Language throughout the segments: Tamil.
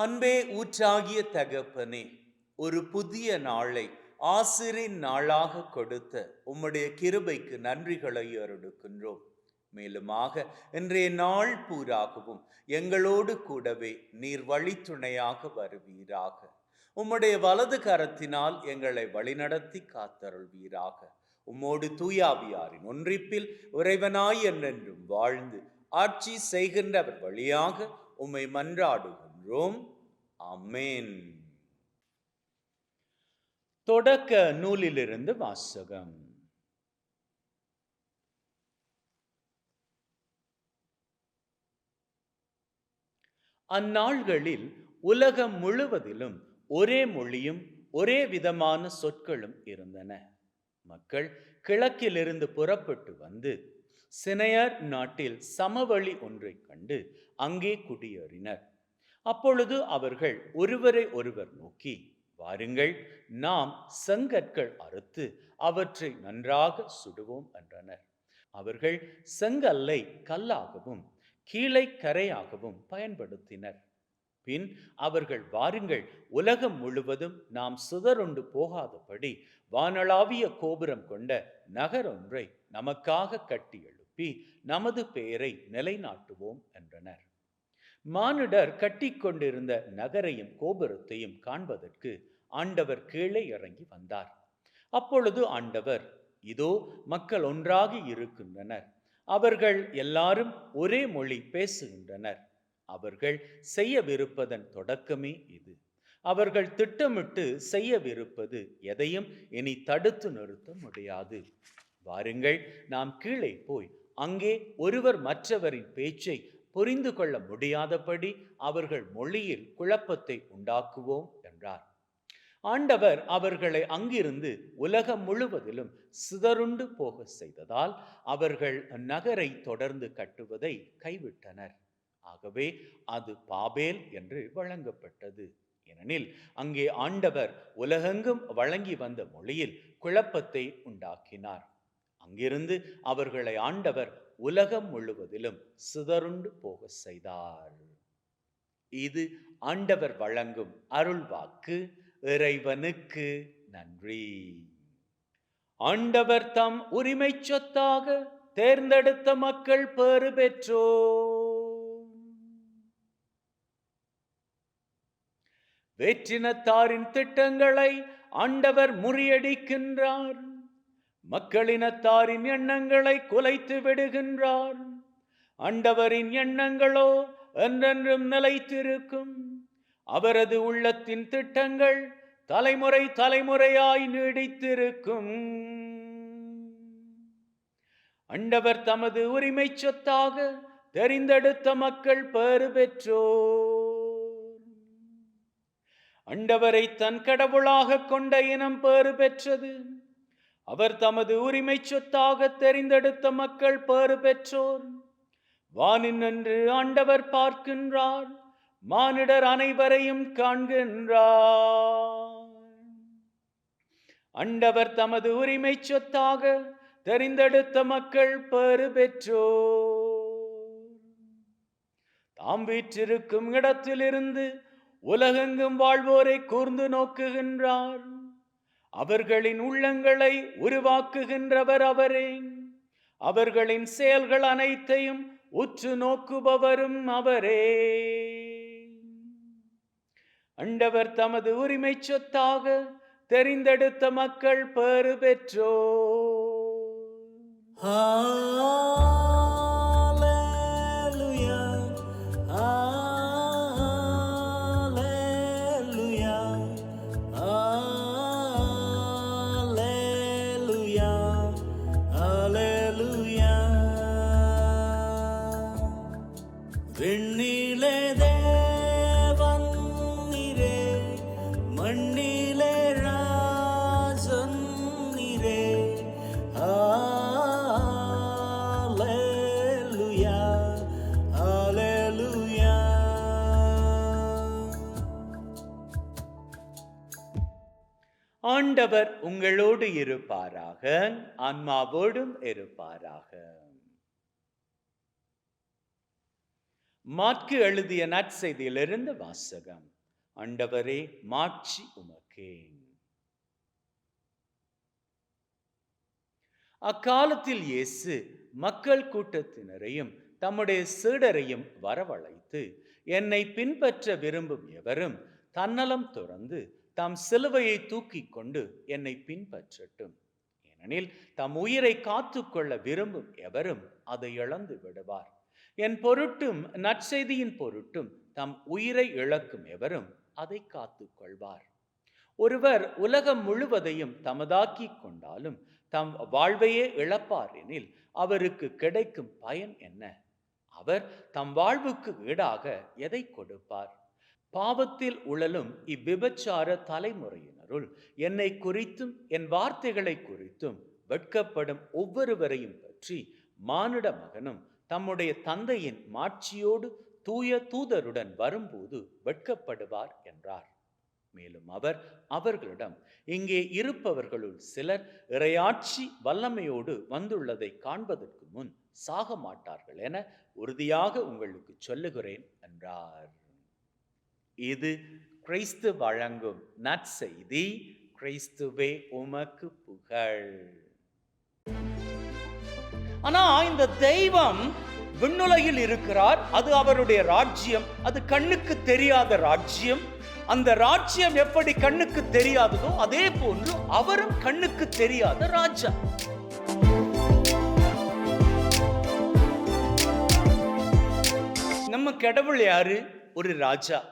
அன்பே ஊற்றாகிய தகப்பனே ஒரு புதிய நாளை ஆசிரின் நாளாக கொடுத்த உம்முடைய கிருபைக்கு நன்றிகளை அருடுக்கின்றோம் மேலுமாக இன்றைய நாள் பூராகவும் எங்களோடு கூடவே நீர் வழித்துணையாக வருவீராக. உம்முடைய வலது கரத்தினால் எங்களை வழிநடத்தி காத்தருள்வீராக. உம்மோடு தூயாவியாரின் ஒன்றிப்பில் உறைவனாய் என்றென்றும் வாழ்ந்து ஆட்சி செய்கின்றவர் வழியாக உம்மை மன்றாடுகின்றோம் அமேன் தொடக்க நூலிலிருந்து வாசகம். அந்நாள்களில் உலகம் முழுவதிலும் ஒரே மொழியும் ஒரே விதமான சொற்களும் இருந்தன. மக்கள் கிழக்கிலிருந்து புறப்பட்டு வந்து சினையர் நாட்டில் சமவெளி ஒன்றைக் கண்டு அங்கே குடியேறினர். அப்பொழுது அவர்கள் ஒருவரை ஒருவர் நோக்கி வாருங்கள் நாம் செங்கற்கள் அறுத்து அவற்றை நன்றாக சுடுவோம் என்றனர். அவர்கள் செங்கல்லை கல்லாகவும் கீழே கரையாகவும் பயன்படுத்தினர். பின் அவர்கள் வாருங்கள் உலகம் முழுவதும் நாம் சிதறுண்டு போகாதபடி வானளாவிய கோபுரம் கொண்ட நகரொன்றை நமக்காக கட்டி எழுப்பி நமது பெயரை நிலைநாட்டுவோம் என்றனர். மானிடர் கட்டிக்கொண்டிருந்த நகரையும் கோபுரத்தையும் காண்பதற்கு ஆண்டவர் கீழே இறங்கி வந்தார். அப்பொழுது ஆண்டவர் இதோ மக்கள் ஒன்றாகி இருக்கின்றனர். அவர்கள் எல்லாரும் ஒரே மொழி பேசுகின்றனர். அவர்கள் செய்யவிருப்பதன் தொடக்கமே இது. அவர்கள் திட்டமிட்டு செய்யவிருப்பது எதையும் இனி தடுத்து நிறுத்த முடியாது. வாருங்கள் நாம் கீழே போய் அங்கே ஒருவர் மற்றவரின் பேச்சை புரிந்து கொள்ள முடியாதபடி அவர்கள் மொழியில் குழப்பத்தை உண்டாக்குவோம் என்றார். ஆண்டவர் அவர்களை அங்கிருந்து உலகம் முழுவதிலும் சிதறுண்டு போக செய்ததால் அவர்கள் நகரை தொடர்ந்து கட்டுவதை கைவிட்டனர். ஆகவே அது பாபேல் என்று வழங்கப்பட்டது. ஏனெனில் அங்கே ஆண்டவர் உலகெங்கும் வழங்கி வந்த மொழியில் குழப்பத்தை உண்டாக்கினார். அங்கிருந்து அவர்களை ஆண்டவர் உலகம் முழுவதிலும் சிதறுண்டு போக செய்தார் இது ஆண்டவர் வழங்கும் அருள்வாக்கு இறைவனுக்கு நன்றி. ஆண்டவர் தம் உரிமை சொத்தாக தேர்ந்தெடுத்த மக்கள் பேறு பெற்றோ வேற்றினத்தாரின் திட்டங்களை ஆண்டவர் முறியடிக்கின்றார். மக்களினத்தாரின் எண்ணங்களை குலைத்து விடுகின்றார். அண்டவரின் எண்ணங்களோ என்றென்றும் நிலைத்திருக்கும். அவரது உள்ளத்தின் திட்டங்கள் தலைமுறை தலைமுறையாய் நீடித்திருக்கும். அண்டவர் தமது உரிமை சொத்தாக தெரிந்தெடுத்த மக்கள் பேறு பெற்றோர். அண்டவரை தன் கடவுளாக கொண்ட இனம் பேறு பெற்றது. அவர் தமது உரிமை சொத்தாக தெரிந்தெடுத்த மக்கள் பேறு பெற்றோர். வானின் என்று ஆண்டவர் பார்க்கின்றார் மானிடர் அனைவரையும் காண்கின்றார். அண்டவர் தமது உரிமை சொத்தாக தெரிந்தெடுத்த மக்கள் பேறு பெற்றோர். தாம் வீற்றிருக்கும் இடத்திலிருந்து உலகெங்கும் வாழ்வோரை கூர்ந்து நோக்குகின்றார். அவர்களின் உள்ளங்களை உருவாக்குகின்றவர் அவரே. அவர்களின் செயல்கள் அனைத்தையும் உற்று நோக்குபவரும் அவரே. அண்டவர் தமது உரிமை சொத்தாக தெரிந்தெடுத்த மக்கள் பேறு ஆ. விண்ணிலே தேவன் மண்ணிலே ராஜன் ஆலேலுயா ஆலேலுயா. ஆண்டவர் உங்களோடு இருப்பாராக ஆன்மாவோடும் இருப்பாராக. மாற்கு எழுதிய நற்செய்தியிலிருந்து வாசகம். ஆண்டவரே மாட்சி உமக்கே அக்காலத்தில் இயேசு மக்கள் கூட்டத்தினரையும் தம்முடைய சீடரையும் வரவழைத்து என்னை பின்பற்ற விரும்பும் எவரும் தன்னலம் துறந்து தாம் சிலுவையை தூக்கிக் கொண்டு என்னை பின்பற்றட்டும். ஏனெனில் தம் உயிரை காத்துக்கொள்ள விரும்பும் எவரும் அதை இழந்து விடுவார். என் பொருட்டும் நற்செய்தியின் பொருட்டும் தம் உயிரை இழக்கும் எவரும் அதை காத்து கொள்வார். ஒருவர் உலகம் முழுவதையும் தமதாக்கி கொண்டாலும் தம் வாழ்வையே இழப்பார் எனில் அவருக்கு கிடைக்கும் பயன் என்ன? அவர் தம் வாழ்வுக்கு ஈடாக எதை கொடுப்பார்? பாவத்தில் உழலும் இவ்விபச்சார தலைமுறையினருள் என்னை குறித்தும் என் வார்த்தைகளை குறித்தும் வெட்கப்படும் ஒவ்வொருவரையும் பற்றி மானிட மகனும் தம்முடைய தந்தையின் மாட்சியோடு தூய தூதருடன் வரும்போது வெட்கப்படுவார் என்றார். மேலும் அவர் அவர்களிடம் இங்கே இருப்பவர்களுள் சிலர் இறையாட்சி வல்லமையோடு வந்துள்ளதை காண்பதற்கு முன் சாக மாட்டார்கள் என உறுதியாக உங்களுக்கு சொல்லுகிறேன் என்றார். இது கிறிஸ்து வழங்கும் நற்செய்தி. கிறிஸ்துவே உமக்கு புகழ். ஆனா இந்த தெய்வம் விண்ணுலகில் இருக்கிறார். அது அவருடைய ராஜ்யம். அது கண்ணுக்கு தெரியாத ராஜ்யம். அந்த ராஜ்யம் எப்படி கண்ணுக்கு தெரியாததோ அதே போன்று அவரும் கண்ணுக்கு தெரியாத ராஜா. நம்ம கடவுள் யாரு? ஒரு ராஜா.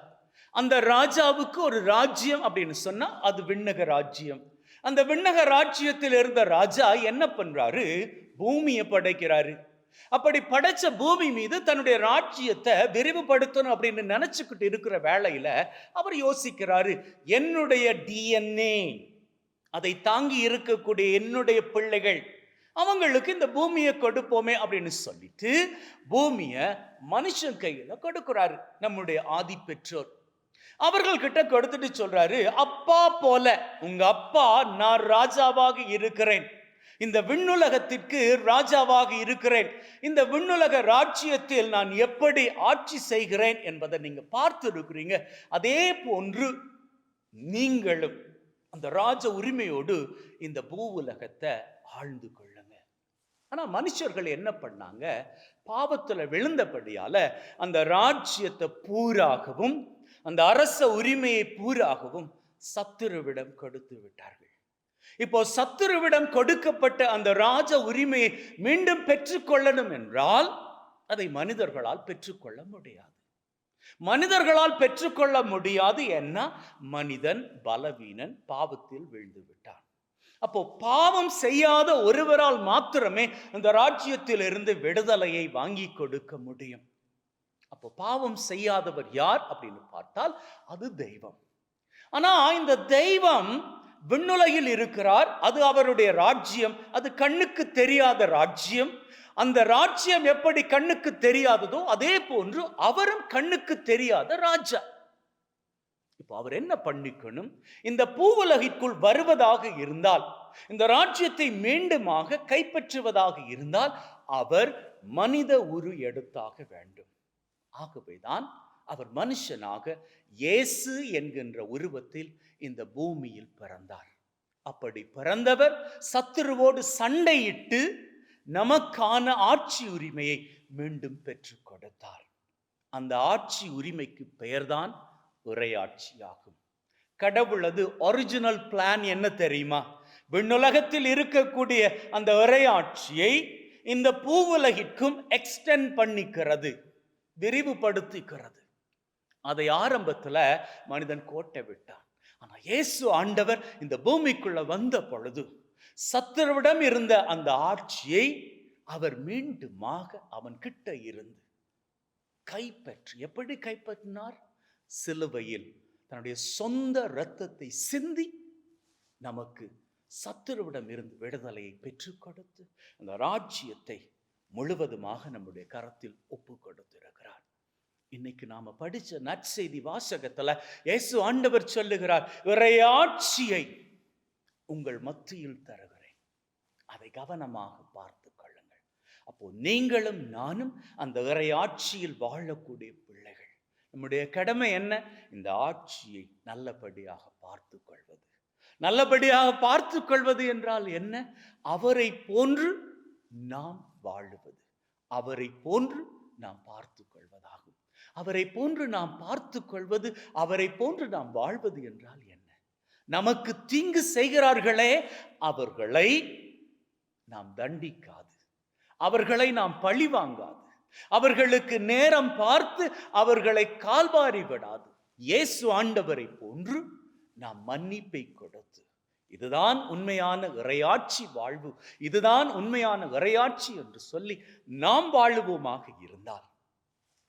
அந்த ராஜாவுக்கு ஒரு ராஜ்யம் அப்படின்னு சொன்னா அது விண்ணக ராஜ்யம். அந்த விண்ணக ராஜ்யத்தில் இருந்த ராஜா என்ன பண்றாரு? பூமியை படைக்கிறாரு. அப்படி படைச்ச பூமி மீது தன்னுடைய ராஜ்யத்தை விரிவுபடுத்தணும் அப்படின்னு நினைச்சுக்கிட்டு இருக்கிற வேளையில அவர் யோசிக்கிறாரு என்னுடைய டிஎன்ஏ அதை தாங்கி இருக்கக்கூடிய என்னுடைய பிள்ளைகள் அவங்களுக்கு இந்த பூமியை கொடுப்போமே அப்படின்னு சொல்லிட்டு பூமியை மனுஷன் கையில கொடுக்கிறாரு நம்முடைய ஆதி பெற்றோர் அவர்கள் கிட்ட கொடுத்துட்டு சொல்றாரு அப்பா போல உங்க அப்பா நான் ராஜாவாக இருக்கிறேன். இந்த விண்ணுலகத்திற்கு ராஜாவாக இருக்கிறேன். இந்த விண்ணுலக ராஜ்யத்தில் நான் எப்படி ஆட்சி செய்கிறேன் என்பதை நீங்கள் பார்த்து இருக்கிறீங்க அதே போன்று நீங்களும் அந்த ராஜ உரிமையோடு இந்த பூ உலகத்தை ஆழ்ந்து கொள்ளுங்க. ஆனால் மனுஷர்கள் என்ன பண்ணாங்க? பாவத்தில் விழுந்தபடியால அந்த ராஜ்யத்தை பூராகவும் அந்த அரச உரிமையை பூராகவும் சத்துருவிடம் கொடுத்து விட்டார்கள். இப்போ சத்துருவிடம் கொடுக்கப்பட்ட அந்த ராஜ உரிமையை மீண்டும் பெற்றுக்கொள்ளணும் என்றால் அதை மனிதர்களால் பெற்றுக்கொள்ள முடியாது. மனிதர்களால் பெற்றுக்கொள்ள முடியாது என்ன? மனிதன் பலவீனன் பாவத்தில் விழுந்து விட்டான். அப்போ பாவம் செய்யாத ஒருவரால் மாத்திரமே அந்த ராஜ்யத்தில் இருந்து விடுதலையை வாங்கி கொடுக்க முடியும். அப்போ பாவம் செய்யாதவர் யார் அப்படின்னு பார்த்தால் அது தெய்வம். ஆனா இந்த தெய்வம் விண்ணுலகில் இருக்கிறார். அது அவருடைய ராஜ்யம். அது கண்ணுக்கு தெரியாத ராஜ்யம். அந்த ராஜ்யம் எப்படி கண்ணுக்கு தெரியாததோ அதே போன்று அவரும் கண்ணுக்கு தெரியாத ராஜா. இப்போ அவர் என்ன பண்ணிக்கணும்? இந்த பூவுலகிற்குள் வருவதாக இருந்தால் இந்த ராஜ்யத்தை மீண்டுமாக கைப்பற்றுவதாக இருந்தால் அவர் மனித உரு எடுத்தாக வேண்டும். ஆகவேதான் அவர் மனுஷனாக இயேசு என்கின்ற உருவத்தில் இந்த பூமியில் பிறந்தார். அப்படி பிறந்தவர் சத்துருவோடு சண்டையிட்டு நமக்கான ஆட்சி உரிமையை மீண்டும் பெற்று கொடுத்தார். அந்த ஆட்சி உரிமைக்கு பெயர்தான் உரையாட்சியாகும். கடவுளது ஒரிஜினல் பிளான் என்ன தெரியுமா? விண்ணுலகத்தில் இருக்கக்கூடிய அந்த உரையாட்சியை இந்த பூவுலகிற்கும் எக்ஸ்டென்ட் பண்ணிக்கிறது விரிவுபடுத்திக்கிறது அதை ஆரம்பத்துல மனிதன் கோட்டை விட்டான். ஆனால் இயேசு ஆண்டவர் இந்த பூமிக்குள்ள வந்த பொழுது சத்துருவிடம் இருந்த அந்த ஆட்சியை அவர் மீண்டுமாக அவன் கிட்ட இருந்து கைப்பற்றி எப்படி கைப்பற்றினார்? சிலுவையில் தன்னுடைய சொந்த இரத்தத்தை சிந்தி நமக்கு சத்துருவிடம் இருந்து விடுதலையை பெற்றுக் கொடுத்து அந்த ராஜ்யத்தை முழுவதுமாக நம்முடைய கரத்தில் ஒப்பு கொடுத்திருக்கிறார். இன்னைக்கு நாம படிச்ச நற்செய்தி வாசகத்துல இயேசு ஆண்டவர் சொல்லுகிறார் இறையாட்சியை உங்கள் மத்தியில் தருகிறேன். அதை கவனமாக பார்த்து கொள்ளுங்கள். அப்போ நீங்களும் நானும் அந்த இறையாட்சியில் வாழக்கூடிய பிள்ளைகள். நம்முடைய கடமை என்ன? இந்த ஆட்சியை நல்லபடியாக பார்த்து கொள்வது. நல்லபடியாக பார்த்து கொள்வது என்றால் என்ன? அவரை போன்று நாம் வாழுவது. அவரை போன்று நாம் பார்த்து கொள்வதாகும். அவரை போன்று நாம் பார்த்து கொள்வது அவரை போன்று நாம் வாழ்வது என்றால் என்ன? நமக்கு தீங்கு செய்கிறார்களே அவர்களை நாம் தண்டிக்காது. அவர்களை நாம் பழி வாங்காது. அவர்களுக்கு நேரம் பார்த்து அவர்களை கால்வாரி விடாது. இயேசு ஆண்டவரை போன்று நாம் மன்னிப்பை கொடுத்து இதுதான் உண்மையான இறையாட்சி வாழ்வு இதுதான் உண்மையான இறையாட்சி என்று சொல்லி நாம் வாழுவோமாக இருந்தால்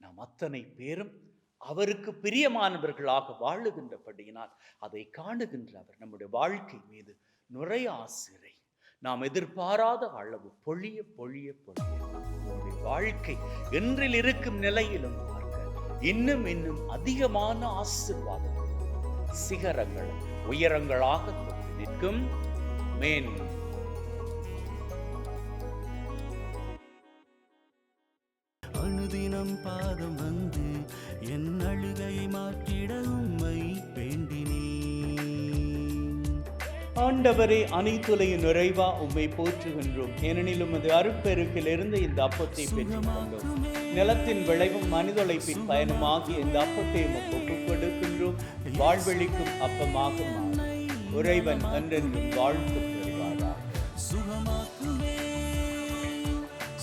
நாம் அத்தனை பேரும் அவருக்கு பிரியமானவர்களாக வாழுகின்றபடியினால் அதை காணுகின்ற அவர் நம்முடைய வாழ்க்கை மீது நுரைய ஆசிரை நாம் எதிர்பாராத அளவு பொழிய பொழிய பொழிய நம்முடைய வாழ்க்கை என்றில் இருக்கும் நிலையிலும் பார்க்க இன்னும் இன்னும் அதிகமான ஆசிர்வாதம் சிகரங்கள் உயரங்களாக நிற்கும். மேன் அனுதினம் பாதம் வந்து என் அழுகை மாற்றிட உம்மை வேண்டினேன். ஆண்டவரே அனைத்துலையும் நிறைவா உம்மை போற்றுகின்றோம். ஏனெனில் உமது அருட்பெருக்கில் இருந்து இந்த அப்பத்தை பெற்றுக்கொண்டோம். நிலத்தின் விளைவும் மனிதொழைப்பின் பயனுமாகிய இந்த அப்பத்தை உமக்கு ஒப்புக் கொடுக்கின்றோம் வாழ்வெளிக்கும் அப்பமாக உறைவன் என்றென்றும் வாழ்த்து பெறுவாராக சுகமாக்குமே.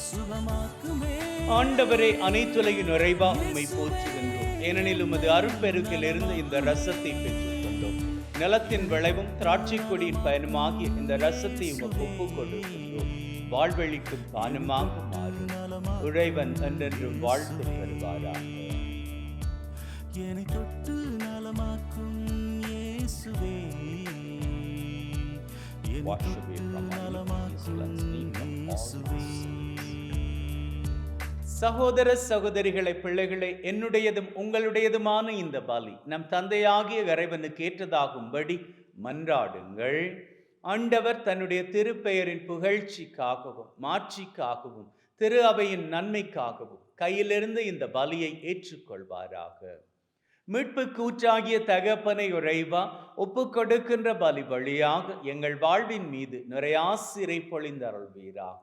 சுகமாக்குமே. ஆண்டவரே அனைத்துலகின் நிறைவா உம்மை போற்றுகின்றோம். ஏனெனில் உமது அருட்பெருக்கில் இருந்து இந்த ரசத்தை பெற்றுக்கொண்டோம். நிலத்தின் விளைவும் திராட்சை கொடியின் பயனுமாகிய இந்த ரசத்தை உமக்கு ஒப்புக் கொடுக்கின்றோம். வாழ்வெளிக்கும் பானமாக மாறும். உழைவன் என்றென்றும் வாழ்த்து பெறுவாராக என்னை தொட்டு நலமாக்கும் இயேசுவே. Wash away from our iniquities, நலமாக்கும் cleanse me from all இயேசுவே. சகோதர சகோதரிகளை பிள்ளைகளை என்னுடையதும் உங்களுடையதுமான இந்த பலி நம் தந்தையாகிய இறைவனுக்கு ஏற்றதாகும்படி மன்றாடுங்கள். ஆண்டவர் தன்னுடைய திருப்பெயரின் புகழ்ச்சிக்காகவும் மாட்சிக்காகவும் திரு அவையின் நன்மைக்காகவும் கையிலிருந்து இந்த பலியை ஏற்றுக்கொள்வாராக. மீட்பு கூற்றாகிய தகப்பனை உறைவா ஒப்பு கொடுக்கின்ற பலி வழியாக எங்கள் வாழ்வின் மீது நிறையாசிரை பொழிந்தருள்வீராக.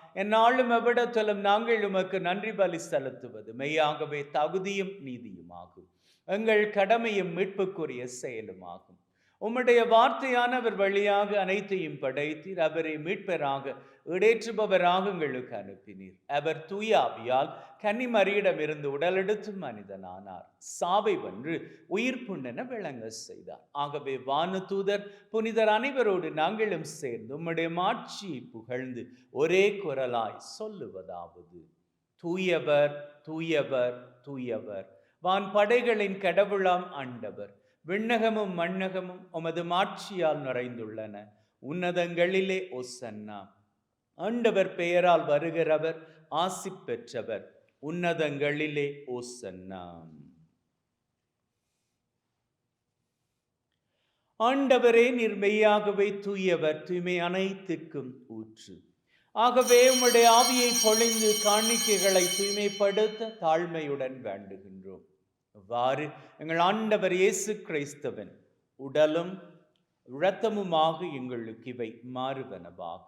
என்னாலும் எவ்விடத்திலும் நாங்கள் உமக்கு நன்றி பலி செலுத்துவது. மெய்யாகவே தகுதியும் நீதியுமாகும். எங்கள் கடமையும் மீட்புக்குரிய செயலுமாகும். உம்முடைய வார்த்தையானவர் வழியாக அனைத்தையும் படைத்தீர் அவரை மீட்பராக இடேற்றுபவராக எங்களுக்கு அனுப்பினீர். அவர் தூய ஆவியால் கன்னிமரியிடமிருந்து உடலெடுத்து மனிதனானார். சாவை வென்று உயிர் புண்ணென விளங்க செய்தார். ஆகவே வானு தூதர் புனிதர் அனைவரோடு நாங்களும் சேர்ந்து உம்முடைய மாட்சியை புகழ்ந்து ஒரே குரலாய் சொல்லுவதாவது. தூயவர் தூயவர் தூயவர். வான் படைகளின் கடவுளாம் ஆண்டவர். விண்ணகமும் மண்ணகமும் உமது மாட்சியால் நிறைந்துள்ளன. உன்னதங்களிலே ஒசன்னா. ஆண்டவர் பெயரால் வருகிறவர் ஆசி பெற்றவர். உன்னதங்களிலே ஓசன்னாம். ஆண்டவரே நீர் மெய்யாகவே தூயவர் தூய்மை அனைத்துக்கும் ஊற்று. ஆகவே உம்முடைய ஆவியை பொழிந்து காணிக்கைகளை தூய்மைப்படுத்த தாழ்மையுடன் வேண்டுகின்றோம். அவ்வாறு எங்கள் ஆண்டவர் இயேசு கிறிஸ்தவன் உடலும் இரத்தமுமாக எங்களுக்கு இவை மாறுவனவாக.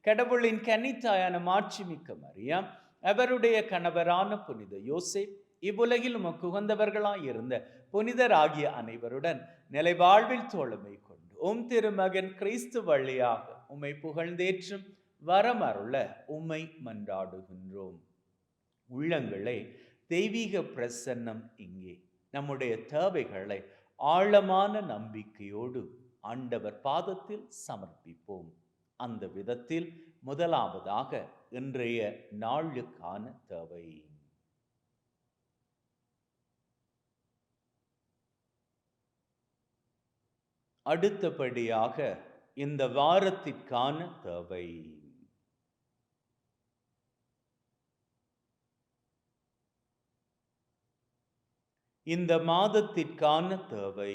கடவுளின் கன்னித்தாயான மாட்சிமிக்க மரியாம் அவருடைய கணவரான புனித யோசே இவ்வுலகில் உமக்கு உகந்தவர்களாய் இருந்த புனிதராகிய அனைவருடன் நிலை வாழ்வில் தோழமை கொண்டு உம் திருமகன் கிறிஸ்து வழியாக உம்மை புகழ்ந்தேற்றும் வரமருள உம்மை மன்றாடுகின்றோம். உள்ளங்களே தெய்வீக பிரசன்னம் இங்கே. நம்முடைய தேவைகளை ஆழமான நம்பிக்கையோடு ஆண்டவர் பாதத்தில் சமர்ப்பிப்போம். அந்த விதத்தில் முதலாவதாக இன்றைய நாளுக்கான தேவை. அடுத்தபடியாக இந்த வாரத்திற்கான தேவை. இந்த மாதத்திற்கான தேவை.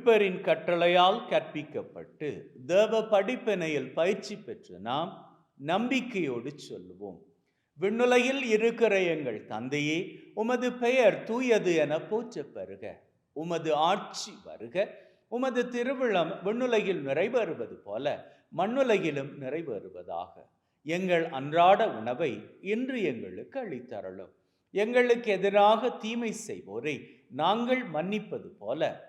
மீட்பரின் கட்டளையால் கற்பிக்கப்பட்டு தேவ படிப்பினையில் பயிற்சி பெற்று நாம் நம்பிக்கையோடு சொல்லுவோம். விண்ணுலையில் இருக்கிற எங்கள் தந்தையே உமது பெயர் தூயது என போற்றப் பெறுக உமது ஆட்சி வருக. உமது திருவிழம் விண்ணுலகில் நிறைவேறுவது போல மண்ணுலகிலும் நிறைவேறுவதாக. எங்கள் அன்றாட உணவை இன்று எங்களுக்கு அளித்தரலும் எங்களுக்கு எதிராக தீமை செய்வோரை நாங்கள் மன்னிப்பது போல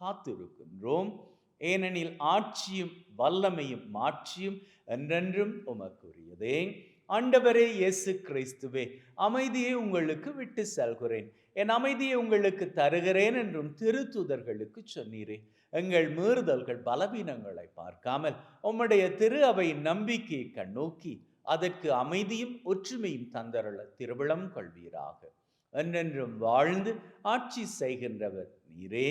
காத்திருக்கின்றோம். ஏனெனில் ஆட்சியும் வல்லமையும் மாட்சியும் என்றென்றும் உமக்குரியதே. ஆண்டவரே இயேசு கிறிஸ்துவே அமைதியை உங்களுக்கு விட்டு செல்கிறேன். என் அமைதியை உங்களுக்கு தருகிறேன் என்றும் திருத்துதர்களுக்கு சொன்னீரே. எங்கள் மீறுதல்கள் பலவீனங்களை பார்க்காமல் உம்முடைய திரு அவையின் நம்பிக்கையை கண்ணோக்கி அதற்கு அமைதியும் ஒற்றுமையும் தந்தருள திருவிழம் கொள்வீராக. என்றென்றும் வாழ்ந்து ஆட்சி செய்கின்றவர் நீரே.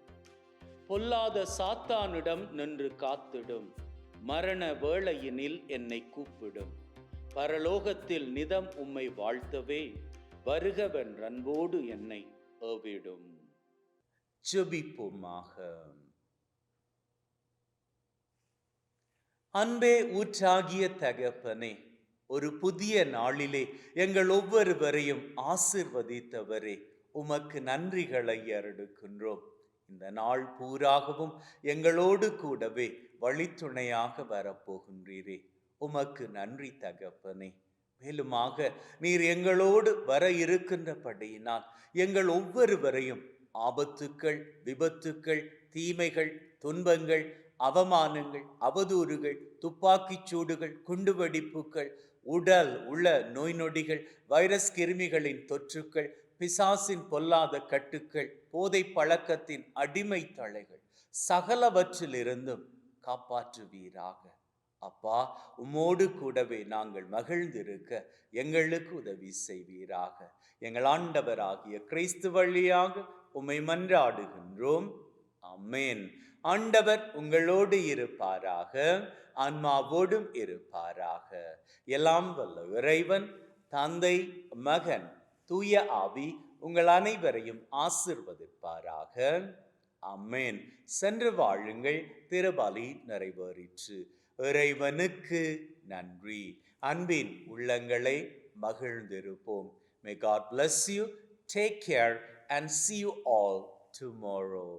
பொல்லாத சாத்தானிடம் நின்று காத்திடும். மரண வேளையினில் என்னை கூப்பிடும். பரலோகத்தில் நிதம் உம்மை வாழ்த்தவே வருகவன் அன்போடு என்னை ஏவிடும். ஜெபிப்போமாக. அன்பே ஊற்றாகிய தகப்பனே ஒரு புதிய நாளிலே எங்கள் ஒவ்வொருவரையும் ஆசிர்வதித்தவரே உமக்கு நன்றிகளை அருடுக்கின்றோம் இந்த நாள் பூராகவும் எங்களோடு கூடவே வழித்துணையாக வரப்போகின்றீரே. உமக்கு நன்றி தகப்பனே. மேலுமாக நீர் எங்களோடு வர இருக்கின்றபடியினால் எங்கள் ஒவ்வொருவரையும் ஆபத்துக்கள் விபத்துக்கள் தீமைகள் துன்பங்கள் அவமானங்கள் அவதூறுகள் துப்பாக்கிச் சூடுகள் குண்டுவெடிப்புகள் உடல் உள்ள நோய் நொடிகள் வைரஸ் கிருமிகளின் தொற்றுக்கள் பிசாசின் பொல்லாத கட்டுக்கள் போதை பழக்கத்தின் அடிமை தலைகள் சகலவற்றிலிருந்தும் காப்பாற்றுவீராக. அப்பா உம்மோடு கூடவே நாங்கள் மகிழ்ந்திருக்க எங்களுக்கு உதவி செய்வீராக. எங்கள் ஆண்டவராகிய கிறிஸ்து வழியாக உம்மை மன்றாடுகின்றோம். அம்மேன் ஆண்டவர் உங்களோடு இருப்பாராக ஆன்மாவோடும் இருப்பாராக. எல்லாம் வல்ல இறைவன் தந்தை மகன் தூய ஆவி உங்கள் அனைவரையும் ஆசிர்வதிப்பாராக. அம்மேன் சென்று வாழுங்கள் திருபலி நிறைவேறிற்று. இறைவனுக்கு நன்றி. அன்பின் உள்ளங்களை மகிழ்ந்திருப்போம். May God bless you take care and see you all tomorrow